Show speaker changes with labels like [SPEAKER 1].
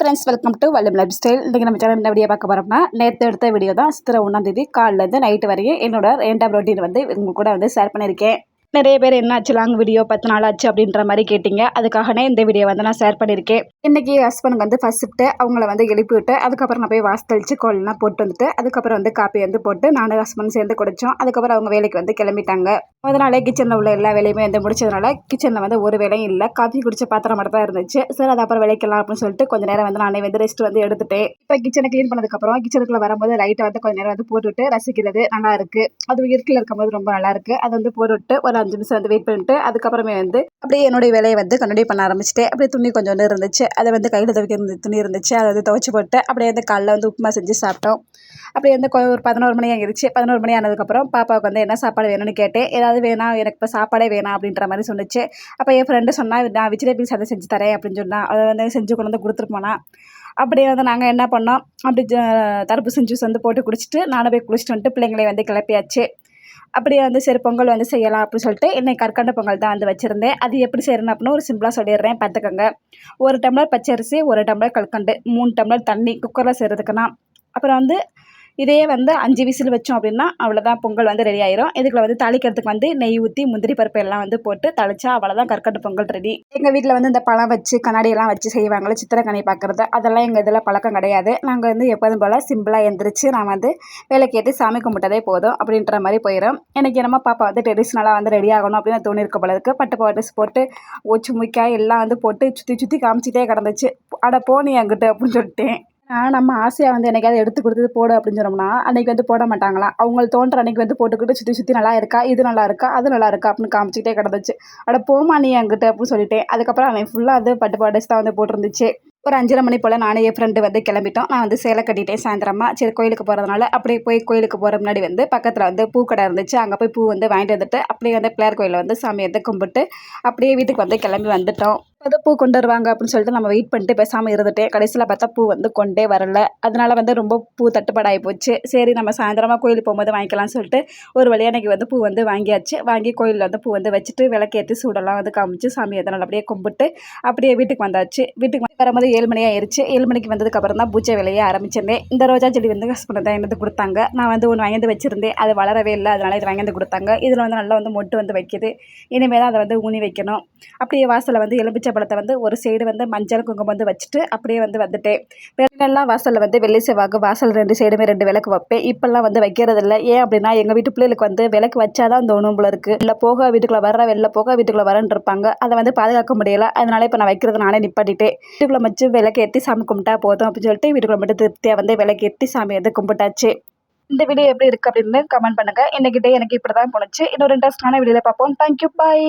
[SPEAKER 1] Friends welcome to Vallam lifestyle இன்றைக்கி நம்ம channel என்ன வீடியோ பார்க்க போகிறோம்னா நேற்று எடுத்த வீடியோ தான் சித்திரை ஒன்றாந்தேதி காலிலேருந்து நைட்டு வரையும் என்னோட ரெண்டாம் ரொட்டீன் வந்து உங்கள் கூட வந்து ஷேர் பண்ணியிருக்கேன். நிறைய பேர் என்ன ஆச்சு லாங் வீடியோ பத்து நாள் ஆச்சு அப்படின்ற மாதிரி கேட்டிங்க. அதுக்காகனே இந்த வீடியோ வந்து நான் ஷேர் பண்ணியிருக்கேன். இன்றைக்கி ஹஸ்பண்டுக்கு வந்து ஃபஸ்ட் ஷிஃப்ட்டு அவங்கள வந்து எழுப்பி விட்டு அதுக்கப்புறம் நான் போய் வாசலிச்சு கோல்லாம் போட்டு வந்துட்டு அதுக்கப்புறம் வந்து காப்பி வந்து போட்டு நானும் ஹஸ்பண்ட் சேர்ந்து குடித்தோம் அதுக்கப்புறம் அவங்க வேலைக்கு வந்து கிளம்பிட்டாங்க. அதனால கிச்சனில் உள்ள எல்லா வேலையுமே வந்து முடிச்சதுனால கிச்சனில் வந்து ஒரு வேலையும் இல்லை. காஃபி குடிச்ச பாத்திரம் மட்டும் தான் இருந்துச்சு. சரி அது அப்புறம் விளைக்கலாம் அப்படின்னு சொல்லிட்டு கொஞ்சம் நேரம் வந்து நானே வந்து ரெஸ்ட் வந்து எடுத்துட்டேன். இப்போ கிச்சனை க்ளீன் பண்ணதுக்கப்புறம் கிச்சனுக்குள்ளே வரும்போது லைட்டை வந்து கொஞ்சம் நேரம் வந்து போட்டுவிட்டு ரசிக்கிறது நல்லா இருக்கு. அது இருட்டில் இருக்கும்போது ரொம்ப நல்லா இருக்கு. அது வந்து போட்டுவிட்டு ஒரு அஞ்சு நிமிஷம் வந்து வெயிட் பண்ணிட்டு அதுக்கப்புறமே வந்து அப்படியே என்னுடைய வேலையை வந்து கண்டினியூ பண்ண ஆரம்பிச்சிட்டேன். அப்படியே துணி கொஞ்சம் ஒன்று இருந்துச்சு. அதை வந்து கையில் துவைக்கிற துணி இருந்துச்சு. அதை வந்து துவைச்சி போட்டு அப்படியே வந்து காலைல வந்து உப்புமா செஞ்சு சாப்பிட்டோம். அப்படியே வந்து ஒரு பதினோரு மணி ஆகிருச்சு. பதினோரு மணி ஆனதுக்கப்புறம் பாப்பாவுக்கு வந்து என்ன சாப்பாடு வேணும்னு கேட்டேன். ஏதாவது வேணாம் எனக்கு இப்போ சாப்பாடே வேணாம் அப்படின்ற மாதிரி சொன்னிச்சு. அப்போ என் ஃப்ரெண்டு சொன்னால் நான் வெஜிடபிள்ஸ் அதை செஞ்சு தரேன் அப்படின்னு சொன்னால் அதை வந்து செஞ்சு கொண்டு வந்து கொடுத்துட்டு போனால் அப்படியே வந்து நாங்கள் என்ன பண்ணோம் அப்படி ஜ- தர்பூசணி ஜூஸ் வந்து போட்டு குடிச்சிட்டு நானும் போய் குளிச்சுட்டு வந்துட்டு பிள்ளைங்களை வந்து கிளப்பியாச்சு. அப்படியே வந்து சரி பொங்கல் வந்து செய்யலாம் அப்படின்னு சொல்லிட்டு என்னை கற்கண்டு பொங்கல் தான் வந்து வச்சுருந்தேன். அது எப்படி செய்யணும் அப்படின்னு ஒரு சிம்பிளாக சொல்லிடுறேன். பார்த்துக்கோங்க. ஒரு டம்ளர் பச்சரிசி ஒரு டம்ளர் கற்கண்டு மூணு டம்ளர் தண்ணி குக்கரில் செய்கிறதுக்குன்னா அப்புறம் வந்து இதே வந்து அஞ்சு விசில் வச்சோம் அப்படின்னா அவ்வளோதான் பொங்கல் வந்து ரெடி ஆயிரும். இதுக்குள்ள வந்து தாளிக்கிறதுக்கு வந்து நெய் ஊற்றி முந்திரி பருப்பு எல்லாம் வந்து போட்டு தளிச்சா அவ்வளோதான் கற்கட்டு பொங்கல் ரெடி எங்கள் வீட்டில் வந்து இந்த பழம் வச்சு கண்ணாடி எல்லாம் வச்சு செய்வாங்களே சித்திரக்கனி பார்க்குறது அதெல்லாம் எங்கள் இதில் பழக்கம் கிடையாது. நாங்கள் வந்து எப்போதும் போல் சிம்பிளாக எந்திரிச்சு நான் வந்து விளக்கேற்றி சாமி கும்பிட்டதே போதும் அப்படின்ற மாதிரி போயிடும் எனக்கு என்னமோ பாப்பா வந்து ட்ரெடிஷ்னலாக வந்து ரெடி ஆகணும் அப்படின்னு தோணி இருக்க போல பட்டு பாவ ட்ரெஸ் போட்டு ஒச்சு முக்காய் எல்லாம் வந்து போட்டு சுற்றி சுற்றி காமிச்சிட்டே கிடந்துச்சு. அட போனி அங்கிட்டு அப்படின்னு சொல்லிட்டேன். நம்ம ஆசையாக வந்து என்னைக்காவது எடுத்து கொடுத்தது போடு அப்படின்னு சொன்னோம்னா அன்னைக்கு வந்து போட மாட்டாங்களாம் அவங்க தோன்ற அன்னைக்கு வந்து போட்டுக்கிட்டு சுற்றி சுற்றி நல்லா இருக்கா? இது நல்லா இருக்கா? அது நல்லா இருக்கா? அப்படின்னு காமிச்சிக்கிட்டே கிடந்துச்சு. அட போமா நீ என்கிட்ட அப்படின்னு சொல்லிட்டேன். அதுக்கப்புறம் அவன் ஃபுல்லாக அது பட்டு பாடஸ் தான் வந்து போட்டிருந்துச்சு. ஒரு அஞ்சரை மணி போல் நானே என் ஃப்ரெண்டு வந்து கிளம்பிட்டோம். நான் வந்து சேலை கட்டிட்டேன் சாயந்தரமா. சரி கோயிலுக்கு போகிறதுனால அப்படியே போய் கோயிலுக்கு போகிற முன்னாடி வந்து பக்கத்தில் வந்து பூக்கடை இருந்துச்சு. அங்கே போய் பூ வந்து வாங்கிட்டு வந்துட்டு அப்படியே வந்து பிள்ளையார் கோயிலில் வந்து சாமி வந்து கும்பிட்டு அப்படியே வீட்டுக்கு வந்து கிளம்பி வந்துட்டோம். அது பூ கொண்டு வருவாங்க அப்படின்னு சொல்லிட்டு நம்ம வெயிட் பண்ணிட்டு பேசாமல் இருந்துட்டேன் கடைசியில் பார்த்தா பூ வந்து கொண்டே வரல. அதனால வந்து ரொம்ப பூ தட்டுப்பாடாகி போச்சு. சரி நம்ம சாயந்தரமாக கோயிலுக்கு போகும்போது வாங்கிக்கலாம்னு சொல்லிட்டு ஒரு வழியாக எனக்கு வந்து பூ வந்து வாங்கியாச்சு. வாங்கி கோயிலில் வந்து பூ வந்து வச்சுட்டு விளக்கேற்றி சூடெல்லாம் வந்து காமிச்சு சாமி எதனால் அப்படியே கும்பிட்டு அப்படியே வீட்டுக்கு வந்தாச்சு. வீட்டுக்கு வந்து வரும்போது ஏழு மணி ஆயிருச்சு. ஏழு மணிக்கு வந்ததுக்கப்புறம் தான் பூஜை வேலையை ஆரம்பிச்சிருந்தேன் இந்த ரோஜா செடி வந்து ஹஸ்பண்ட் தான் எனக்கு கொடுத்தாங்க. நான் வந்து ஒன்று வாங்கி வச்சுருந்தேன். அது வளரவே இல்லை. அதனால இது வாங்கி வந்து கொடுத்தாங்க. இதில் வந்து நல்லா வந்து மொட்டு வந்து வைக்கிது. இனிமேல் தான் அதை வந்து ஊனி வைக்கணும். அப்படியே வாசலில் வந்து எலுமிச்சை பழத்தை வந்து ஒரு சைடு வந்து மஞ்சள் குங்குமம் வந்து வச்சுட்டு அப்படியே வந்து வந்துட்டேன். வெளிலெல்லாம் வாசலில் வந்து வெள்ளி செவ்வாக்கு வாசல் ரெண்டு சைடுமே ரெண்டு விளக்கு வைப்பேன். இப்போல்லாம் வந்து வைக்கிறது இல்லை ஏன் அப்படின்னா எங்கள் வீட்டு பிள்ளைகளுக்கு வந்து விளக்கு வச்சாதான் தோணும் போல இருக்குது இல்லை போக வீட்டுக்குள்ளே வர வெளில போக வீட்டுக்குள்ளே வரேன்னு இருப்பாங்க. அதை வந்து பாதுகாக்க முடியல. அதனால இப்போ நான் வைக்கிறது நானே நிப்பாட்டிட்டேன். வீட்டுக்குள்ளே வச்சு விளக்கு ஏற்றி சாமி கும்பிட்டா போதும் அப்படின்னு சொல்லிட்டு வீட்டுக்குள்ளே மட்டும் திருப்தியாக வந்து விளக்கு ஏற்றி சாமி வந்து கும்பிட்டாச்சு. இந்த வீடியோ எப்படி இருக்குது அப்படின்னு கமெண்ட் பண்ணுங்கள் இன்னைக்கு எனக்கு இப்படி தான் போணுச்சு. இன்னொரு இன்ட்ரெஸ்டான வீடியோவில் பார்ப்போம். Thank you bye